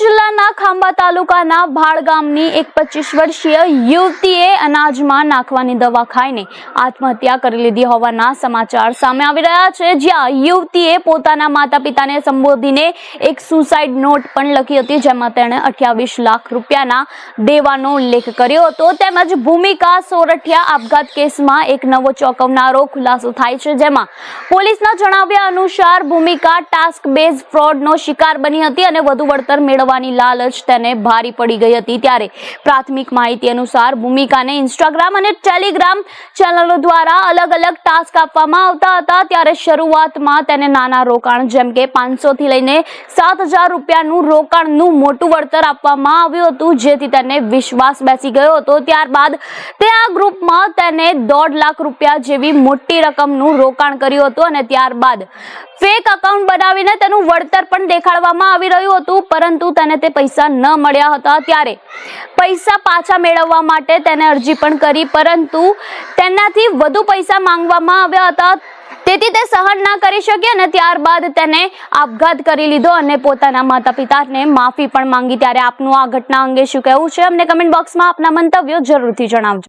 જિલ્લાના ખાંભા તાલુકાના ભાડ ગામની એક પચીસ વર્ષીય યુવતીએ અનાજમાં નાખવાની દવા ખાઈને આત્મહત્યા કરી લીધી હોવાના સમાચાર સામે આવી રહ્યા છે, જ્યાં યુવતીએ પોતાના માતા પિતાને સંબોધીને એક સુસાઇડ નોટ પણ લખી હતી, જેમાં તેણે અઠ્યાવીસ લાખ રૂપિયાના દેવાનો ઉલ્લેખ કર્યો હતો. તેમજ ભૂમિકા સોરઠિયા આપઘાત કેસમાં એક નવો ચોંકાવનારો ખુલાસો થાય છે, જેમાં પોલીસના જણાવ્યા અનુસાર ભૂમિકા ટાસ્ક બેઝ ફ્રોડનો શિકાર બની હતી અને વધુ વળતર મેળવવાની લાલચ તેને ભારી પડી ગઈ હતી ત્યારે પ્રાથમિક માહિતી અનુસાર ભૂમિકાને ઇન્સ્ટાગ્રામ અને ટેલિગ્રામ ચેનલો દ્વારા અલગ અલગ ટાસ્ક આપવામાં આવતા હતા. ત્યારે શરૂઆતમાં તેને નાના રોકાણ જેમ કે પાંચસોથી લઈને સાત હજાર રૂપિયાનું રોકાણનું મોટું વળતર આપવામાં આવ્યું હતું, જેથી તેને વિશ્વાસ બેસી ગયો હતો. ત્યારબાદ તે આ ગ્રુપમાં તેને દોઢ લાખ રૂપિયા જેવી મોટી રકમનું રોકાણ કર્યું હતું અને ત્યારબાદ ફેક અકાઉન્ટ બનાવીને તેનું વળતર પણ દેખાડવામાં આવી રહ્યું હતું. તેને તે પૈસા ન મળ્યા હતા ત્યારે. પૈસા પાછા મેળવવા માટે તેને અરજી પણ કરી, પરંતુ તેનાથી વધુ પૈસા માંગવામાં આવ્યા હતા. તેથી તે સહન ના કરી શકી અને ત્યારબાદ તેને આપઘાત કરી લીધો અને પોતાના માતા પિતાને માફી પણ માંગી. ત્યારે આપનું આ ઘટના અંગે શું કહેવું છે? અમને કમેન્ટ બોક્સમાં આપના મંતવ્યો જરૂરથી જણાવજો.